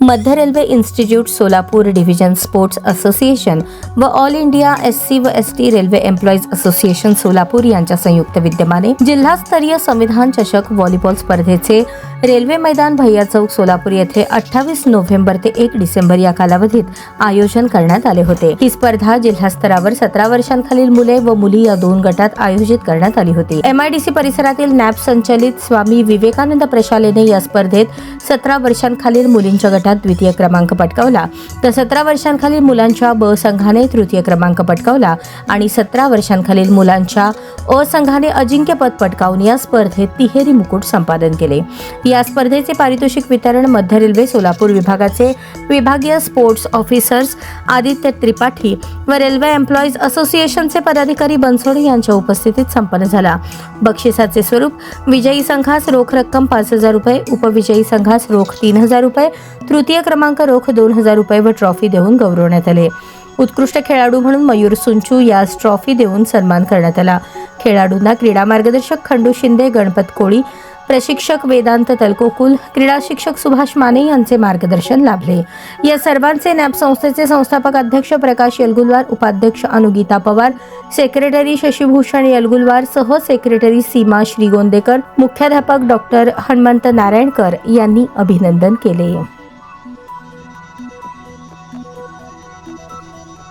मध्य railway institute Solapur division sports association व all India S C व S T railway employees association Solapur यांच्या संयुक्त विद्यमाने जिल्हास्तरीय संविधान चषक व्हॉलीबॉल स्पर्धेचे रेल्वे मैदान भैया चौक सोलापूर येथे अठ्ठावीस नोव्हेंबर ते एक डिसेंबर या कालावधीत आयोजन करण्यात आले होते. ही स्पर्धा जिल्हास्तरावर सतरा वर्षांखालील मुले व मुली या दोन गटात आयोजित करण्यात आली होती. एमआयडीसी परिसरातील नॅप संचलित स्वामी विवेकानंद प्रशालेने या स्पर्धेत सतरा वर्षांखालील मुलींच्या गटात द्वितीय क्रमांक पटकावला. तर सतरा वर्षांखालील मुलांच्या ब संघाने तृतीय क्रमांक पटकावला आणि सतरा वर्षांखालील मुलांच्या अ संघाने अजिंक्यपद पटकावून या स्पर्धेत तिहेरी मुकुट संपादन केले. या स्पर्धेचे पारितोषिक वितरण मध्य रेल्वे सोलापूर विभागाचे विभागीय स्पोर्ट्स ऑफिसर्स आदित्य त्रिपाठी व रेल्वे एम्प्लॉईज असोसिएशनचे पदाधिकारी बनसोडे यांच्या उपस्थितीत संपन्न झाला. बक्षिसाचे स्वरूप विजयी संघास रोख रक्कम पाच हजार रुपये उपविजयी संघास रोख तीन हजार रुपये तृतीय क्रमांक रोख दोन हजार रुपये व ट्रॉफी देऊन गौरवण्यात आले. उत्कृष्ट खेळाडू म्हणून मयूर सुंचू यास ट्रॉफी देऊन सन्मान करण्यात आला. खेळाडूंना क्रीडा मार्गदर्शक खंडू शिंदे गणपत कोळी प्रशिक्षक वेदांत तलकोकुल क्रीडा शिक्षक सुभाष माने यांचे मार्गदर्शन लाभले. या सर्वांचे नॅप संस्थेचे संस्थापक अध्यक्ष प्रकाश यलगुलवार उपाध्यक्ष अनुगीता पवार सेक्रेटरी शशीभूषण यलगुलवार सह सेक्रेटरी सीमा श्रीगोंदेकर मुख्याध्यापक डॉक्टर हनुमंत नारायणकर यांनी अभिनंदन केले.